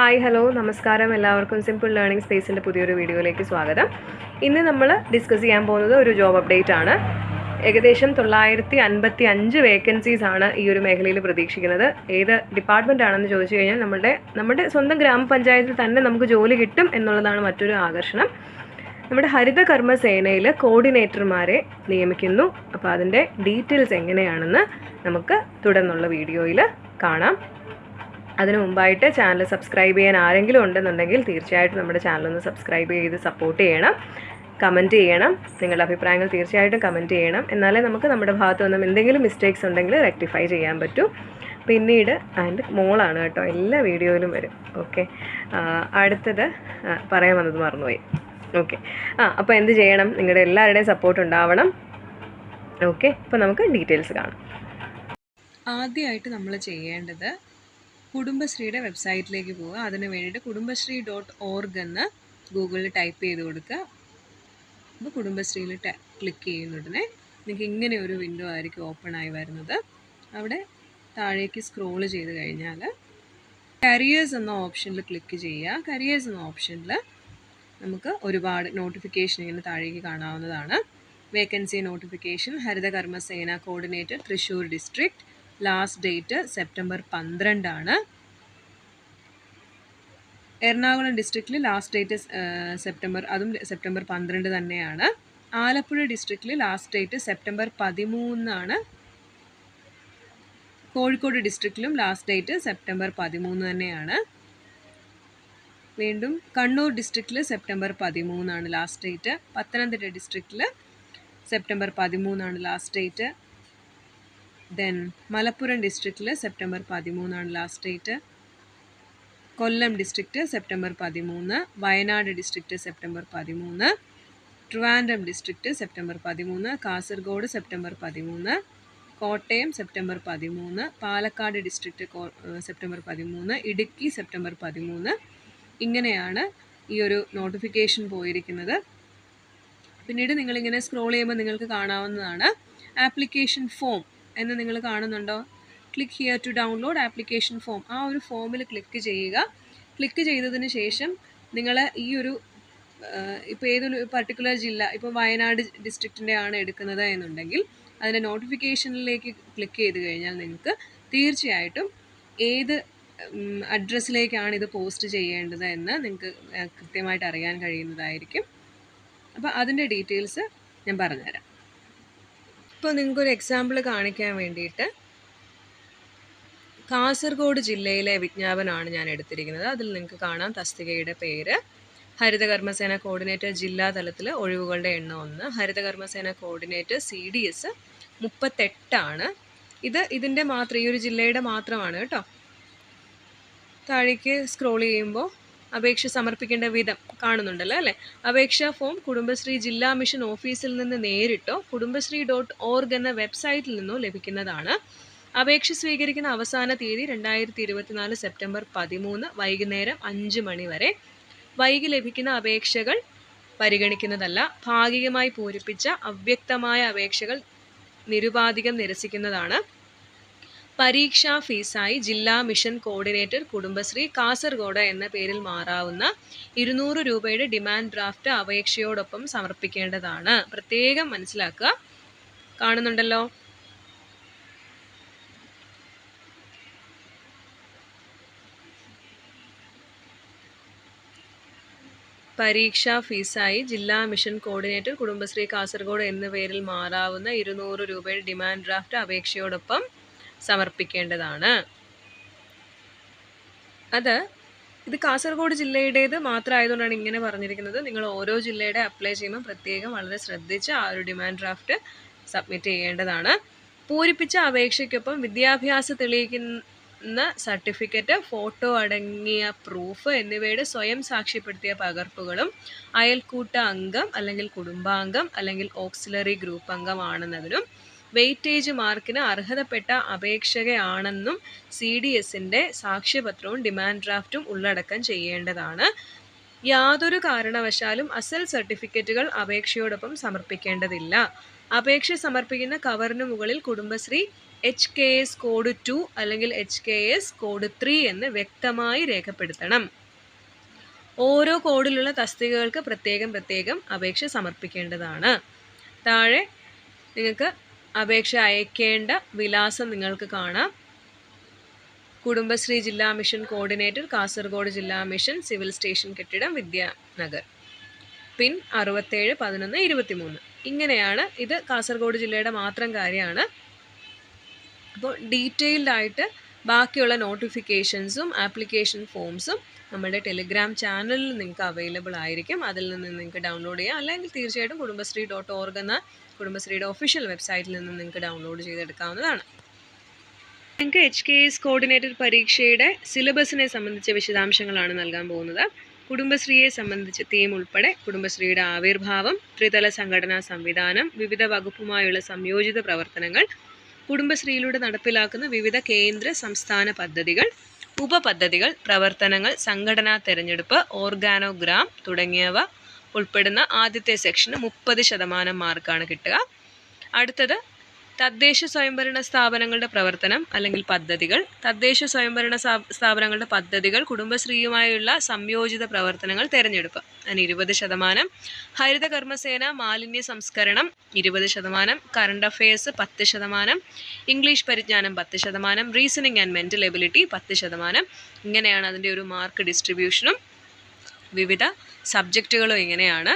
Hi hello നമസ്കാരം. എല്ലാവർക്കും simple learning സ്പേസിന്റെ പുതിയൊരു വീഡിയോയിലേക്ക് സ്വാഗതം. ഇന്ന് നമ്മൾ ഡിസ്കസ് ചെയ്യാൻ പോകുന്നത് ഒരു ജോബ് അപ്ഡേറ്റ് ആണ്. ഏകദേശം തൊള്ളായിരത്തി അൻപത്തി അഞ്ച് വേക്കൻസീസ് ആണ് ഈ ഒരു മേഖലയിൽ പ്രതീക്ഷിക്കുന്നത്. ഏത് ഡിപ്പാർട്ട്മെന്റ് ആണെന്ന് ചോദിച്ചു കഴിഞ്ഞാൽ നമ്മുടെ നമ്മുടെ സ്വന്തം ഗ്രാമപഞ്ചായത്തിൽ തന്നെ നമുക്ക് ജോലി കിട്ടും എന്നുള്ളതാണ് മറ്റൊരു ആകർഷണം. നമ്മുടെ ഹരിത കർമ്മസേനയിൽ കോർഡിനേറ്റർമാരെ നിയമിക്കുന്നു. അപ്പോൾ അതിന്റെ ഡീറ്റെയിൽസ് എങ്ങനെയാണെന്ന് നമുക്ക് തുടർന്നുള്ള വീഡിയോയിൽ കാണാം. അതിനു മുമ്പായിട്ട് ചാനൽ സബ്സ്ക്രൈബ് ചെയ്യാൻ ആരെങ്കിലും ഉണ്ടെന്നുണ്ടെങ്കിൽ തീർച്ചയായിട്ടും നമ്മുടെ ചാനൽ ഒന്ന് സബ്സ്ക്രൈബ് ചെയ്ത് സപ്പോർട്ട് ചെയ്യണം. കമന്റ് ചെയ്യണം. നിങ്ങളുടെ അഭിപ്രായങ്ങൾ തീർച്ചയായിട്ടും കമന്റ് ചെയ്യണം. എന്നാലേ നമുക്ക് നമ്മുടെ ഭാഗത്തു നിന്നും എന്തെങ്കിലും മിസ്റ്റേക്സ് ഉണ്ടെങ്കിൽ റെക്ടിഫൈ ചെയ്യാൻ പറ്റൂ. പിന്നീട് അതിന്റെ മോളാണ് കേട്ടോ. എല്ലാ വീഡിയോയിലും വരും. ഓക്കെ അടുത്തത് പറയാൻ വന്നത് മറന്നുപോയി. ഓക്കെ ആ അപ്പോൾ എന്ത് ചെയ്യണം? നിങ്ങളുടെ എല്ലാവരുടെയും സപ്പോർട്ട് ഉണ്ടാവണം. ഓക്കെ അപ്പോൾ നമുക്ക് ഡീറ്റെയിൽസ് കാണാം. ആദ്യമായിട്ട് നമ്മൾ ചെയ്യേണ്ടത് കുടുംബശ്രീയുടെ വെബ്സൈറ്റിലേക്ക് പോവുക. അതിന് വേണ്ടിയിട്ട് കുടുംബശ്രീ ഡോട്ട് ഓർഗ് എന്ന് ഗൂഗിളിൽ ടൈപ്പ് ചെയ്ത് കൊടുക്കുക. അപ്പോൾ കുടുംബശ്രീയിൽ ക്ലിക്ക് ചെയ്യുന്ന ഉടനെ നിങ്ങൾക്ക് ഇങ്ങനെ ഒരു വിൻഡോ ആയിരിക്കും ഓപ്പൺ ആയി വരുന്നത്. അവിടെ താഴേക്ക് സ്ക്രോൾ ചെയ്ത് കഴിഞ്ഞാൽ കരിയേഴ്സ് എന്ന ഓപ്ഷനിൽ ക്ലിക്ക് ചെയ്യുക. കരിയേഴ്സ് എന്ന ഓപ്ഷനിൽ നമുക്ക് ഒരുപാട് നോട്ടിഫിക്കേഷൻ ഇങ്ങനെ താഴേക്ക് കാണാവുന്നതാണ്. Vacancy notification Harithakarmasena coordinator Thrissur district last date September പന്ത്രണ്ടാണ്. എറണാകുളം ഡിസ്ട്രിക്റ്റിൽ ലാസ്റ്റ് ഡേറ്റ് സെപ്റ്റംബർ അതും സെപ്റ്റംബർ പന്ത്രണ്ട് തന്നെയാണ്. ആലപ്പുഴ ഡിസ്ട്രിക്റ്റിൽ ലാസ്റ്റ് ഡേറ്റ് സെപ്റ്റംബർ പതിമൂന്നാണ്. കോഴിക്കോട് ഡിസ്ട്രിക്റ്റിലും ലാസ്റ്റ് ഡേറ്റ് സെപ്റ്റംബർ പതിമൂന്ന് തന്നെയാണ്. വീണ്ടും കണ്ണൂർ ഡിസ്ട്രിക്റ്റിൽ സെപ്റ്റംബർ പതിമൂന്നാണ് ലാസ്റ്റ് ഡേറ്റ് പത്തനംതിട്ട ഡിസ്ട്രിക്റ്റിൽ സെപ്റ്റംബർ പതിമൂന്നാണ് ലാസ്റ്റ് ഡേറ്റ് ദെൻ മലപ്പുറം ഡിസ്ട്രിക്റ്റിൽ September പതിമൂന്നാണ് last date Kollam district September പതിമൂന്ന്. വയനാട് ഡിസ്ട്രിക്റ്റ് സെപ്റ്റംബർ പതിമൂന്ന്. ട്രിവാൻഡ്രം ഡിസ്ട്രിക്റ്റ് സെപ്റ്റംബർ പതിമൂന്ന്. കാസർഗോഡ് സെപ്റ്റംബർ പതിമൂന്ന്. കോട്ടയം സെപ്റ്റംബർ പതിമൂന്ന്. പാലക്കാട് ഡിസ്ട്രിക്റ്റ് സെപ്റ്റംബർ പതിമൂന്ന്. ഇടുക്കി സെപ്റ്റംബർ പതിമൂന്ന്. ഇങ്ങനെയാണ് ഈ ഒരു നോട്ടിഫിക്കേഷൻ പോയിരിക്കുന്നത്. പിന്നീട് നിങ്ങളിങ്ങനെ സ്ക്രോൾ ചെയ്യുമ്പോൾ നിങ്ങൾക്ക് കാണാവുന്നതാണ് ആപ്ലിക്കേഷൻ ഫോം എന്ന് നിങ്ങൾ കാണുന്നുണ്ടോ? Click here to download application form ആ ഒരു ഫോമിൽ ക്ലിക്ക് ചെയ്യുക. ക്ലിക്ക് ചെയ്തതിന് ശേഷം നിങ്ങൾ ഈ ഒരു ഇപ്പോൾ ഏതൊരു പർട്ടിക്കുലർ ജില്ല ഇപ്പോൾ വയനാട് ഡിസ്ട്രിക്റ്റിന്റെ ആണ് എടുക്കുന്നത് എന്നുണ്ടെങ്കിൽ അതിന്റെ നോട്ടിഫിക്കേഷനിലേക്ക് ക്ലിക്ക് ചെയ്ത് കഴിഞ്ഞാൽ നിങ്ങൾക്ക് തീർച്ചയായിട്ടും ഏത് അഡ്രസ്സിലേക്കാണ് ഇത് പോസ്റ്റ് ചെയ്യേണ്ടത് എന്ന് നിങ്ങൾക്ക് കൃത്യമായിട്ട് അറിയാൻ കഴിയുന്നതായിരിക്കും. അപ്പോൾ അതിന്റെ ഡീറ്റെയിൽസ് ഞാൻ പറഞ്ഞുതരാം. ഇപ്പോൾ നിങ്ങൾക്കൊരു എക്സാമ്പിൾ കാണിക്കാൻ വേണ്ടിയിട്ട് കാസർഗോഡ് ജില്ലയിലെ വിജ്ഞാപനമാണ് ഞാൻ എടുത്തിരിക്കുന്നത്. അതിൽ നിങ്ങൾക്ക് കാണാം തസ്തികയുടെ പേര്. ഹരിതകർമ്മസേന കോർഡിനേറ്റർ ജില്ലാ തലത്തിൽ ഒഴിവുകളുടെ എണ്ണം ഒന്ന്. Harithakarmasena coordinator C D S മുപ്പത്തെട്ടാണ്. ഇത് ഇതിന്റെ മാത്രം ഈ ഒരു ജില്ലയുടെ മാത്രമാണ് കേട്ടോ. താഴേക്ക് സ്ക്രോൾ ചെയ്യുമ്പോൾ അപേക്ഷ സമർപ്പിക്കേണ്ട വിധം കാണുന്നുണ്ടല്ലോ അല്ലേ? അപേക്ഷാ ഫോം കുടുംബശ്രീ ജില്ലാ മിഷൻ ഓഫീസിൽ നിന്ന് നേരിട്ടോ കുടുംബശ്രീ ഡോട്ട് ഓർഗ് എന്ന വെബ്സൈറ്റിൽ നിന്നോ ലഭിക്കുന്നതാണ്. അപേക്ഷ സ്വീകരിക്കുന്ന അവസാന തീയതി രണ്ടായിരത്തി ഇരുപത്തിനാല് സെപ്റ്റംബർ പതിമൂന്ന് വൈകുന്നേരം അഞ്ച് മണി വരെ. വൈകി ലഭിക്കുന്ന അപേക്ഷകൾ പരിഗണിക്കുന്നതല്ല ഭാഗികമായി പൂരിപ്പിച്ച അവ്യക്തമായ അപേക്ഷകൾ നിരുപാധികം നിരസിക്കുന്നതാണ്. പരീക്ഷാ ഫീസായി ജില്ലാ മിഷൻ കോർഡിനേറ്റർ കുടുംബശ്രീ കാസർഗോഡ് എന്ന പേരിൽ മാറാവുന്ന ഇരുന്നൂറ് രൂപയുടെ ഡിമാൻഡ് ഡ്രാഫ്റ്റ് അപേക്ഷയോടൊപ്പം സമർപ്പിക്കേണ്ടതാണ്. പ്രത്യേകം മനസ്സിലാക്കുക. കാണുന്നുണ്ടല്ലോ? പരീക്ഷാ ഫീസായി ജില്ലാ മിഷൻ കോർഡിനേറ്റർ കുടുംബശ്രീ കാസർഗോഡ് എന്ന പേരിൽ മാറാവുന്ന ഇരുന്നൂറ് രൂപയുടെ ഡിമാൻഡ് ഡ്രാഫ്റ്റ് അപേക്ഷയോടൊപ്പം സമർപ്പിക്കേണ്ടതാണ്. അത് ഇത് കാസർഗോഡ് ജില്ലയുടേത് മാത്രമായതുകൊണ്ടാണ് ഇങ്ങനെ പറഞ്ഞിരിക്കുന്നത്. നിങ്ങൾ ഓരോ ജില്ലയുടെ അപ്ലൈ ചെയ്യുമ്പോൾ പ്രത്യേകം വളരെ ശ്രദ്ധിച്ച് ആ ഒരു ഡിമാൻഡ് ഡ്രാഫ്റ്റ് സബ്മിറ്റ് ചെയ്യേണ്ടതാണ്. പൂരിപ്പിച്ച അപേക്ഷയ്ക്കൊപ്പം വിദ്യാഭ്യാസം തെളിയിക്കുന്ന സർട്ടിഫിക്കറ്റ് ഫോട്ടോ അടങ്ങിയ പ്രൂഫ് എന്നിവയുടെ സ്വയം സാക്ഷ്യപ്പെടുത്തിയ പകർപ്പുകളും അയൽക്കൂട്ട അംഗം അല്ലെങ്കിൽ കുടുംബാംഗം അല്ലെങ്കിൽ ഓക്സിലറി ഗ്രൂപ്പ് അംഗമാണെന്നതിനും വെയിറ്റേജ് മാർക്കിന് അർഹതപ്പെട്ട അപേക്ഷകയാണെന്നും സി ഡി എസിന്റെ സാക്ഷ്യപത്രവും ഡിമാൻഡ് ഡ്രാഫ്റ്റും ഉള്ളടക്കം ചെയ്യേണ്ടതാണ്. യാതൊരു കാരണവശാലും അസൽ സർട്ടിഫിക്കറ്റുകൾ അപേക്ഷയോടൊപ്പം സമർപ്പിക്കേണ്ടതില്ല. അപേക്ഷ സമർപ്പിക്കുന്ന കവറിന് മുകളിൽ Kudumbashree H K S code two അല്ലെങ്കിൽ H K S code three എന്ന് വ്യക്തമായി രേഖപ്പെടുത്തണം. ഓരോ കോഡിലുള്ള തസ്തികകൾക്ക് പ്രത്യേകം പ്രത്യേകം അപേക്ഷ സമർപ്പിക്കേണ്ടതാണ്. താഴെ നിങ്ങൾക്ക് അപേക്ഷ അയക്കേണ്ട വിലാസം നിങ്ങൾക്ക് കാണാം. കുടുംബശ്രീ ജില്ലാ മിഷൻ കോർഡിനേറ്റർ കാസർഗോഡ് ജില്ലാ മിഷൻ സിവിൽ സ്റ്റേഷൻ കെട്ടിടം വിദ്യാനഗർ. പിൻ അറുപത്തേഴ് പതിനൊന്ന് ഇരുപത്തിമൂന്ന്. ഇങ്ങനെയാണ് ഇത് കാസർഗോഡ് ജില്ലയുടെ മാത്രം കാര്യമാണ്. അപ്പോൾ ഡീറ്റെയിൽഡ് ആയിട്ട് ബാക്കിയുള്ള നോട്ടിഫിക്കേഷൻസും ആപ്ലിക്കേഷൻ ഫോംസും നമ്മുടെ ടെലിഗ്രാം ചാനലിൽ നിങ്ങൾക്ക് അവൈലബിൾ ആയിരിക്കും. അതിൽ നിന്ന് നിങ്ങൾക്ക് ഡൗൺലോഡ് ചെയ്യാം. അല്ലെങ്കിൽ തീർച്ചയായിട്ടും കുടുംബശ്രീ ഡോട്ട് ഓർഗ് എന്ന കുടുംബശ്രീയുടെ ഒഫീഷ്യൽ വെബ്സൈറ്റിൽ നിന്ന് നിങ്ങൾക്ക് ഡൗൺലോഡ് ചെയ്തെടുക്കാവുന്നതാണ്. നിങ്ങൾക്ക് എച്ച് കെ എസ് കോർഡിനേറ്റർ പരീക്ഷയുടെ സിലബസിനെ സംബന്ധിച്ച വിശദാംശങ്ങളാണ് നൽകാൻ പോകുന്നത്. കുടുംബശ്രീയെ സംബന്ധിച്ച് തീം ഉൾപ്പെടെ കുടുംബശ്രീയുടെ ആവിർഭാവം ത്രിതല സംഘടനാ സംവിധാനം വിവിധ വകുപ്പുമായുള്ള സംയോജിത പ്രവർത്തനങ്ങൾ കുടുംബശ്രീയിലൂടെ നടപ്പിലാക്കുന്ന വിവിധ കേന്ദ്ര സംസ്ഥാന പദ്ധതികൾ ഉപപദ്ധതികൾ പ്രവർത്തനങ്ങൾ സംഘടനാ തെരഞ്ഞെടുപ്പ് ഓർഗാനോഗ്രാം തുടങ്ങിയവ ഉൾപ്പെടുന്ന ആദ്യത്തെ സെക്ഷന് മുപ്പത് ശതമാനം മാർക്കാണ് കിട്ടുക. അടുത്തത് തദ്ദേശ സ്വയംഭരണ സ്ഥാപനങ്ങളുടെ പ്രവർത്തനം അല്ലെങ്കിൽ പദ്ധതികൾ. തദ്ദേശ സ്വയംഭരണ സ്ഥാ- സ്ഥാപനങ്ങളുടെ പദ്ധതികൾ കുടുംബശ്രീയുമായുള്ള സംയോജിത പ്രവർത്തനങ്ങൾ തിരഞ്ഞെടുപ്പ്. അതിന് ഇരുപത് ശതമാനം. ഹരിത കർമ്മസേന മാലിന്യ സംസ്കരണം ഇരുപത് ശതമാനം. കറണ്ട് അഫയേഴ്സ് പത്ത് ശതമാനം. ഇംഗ്ലീഷ് പരിജ്ഞാനം പത്ത് ശതമാനം. റീസണിങ് ആൻഡ് മെന്റൽ എബിലിറ്റി പത്ത് ശതമാനം. ഇങ്ങനെയാണ് അതിന്റെ ഒരു മാർക്ക് ഡിസ്ട്രിബ്യൂഷനും വിവിധ സബ്ജക്റ്റുകളും ഇങ്ങനെയാണ്.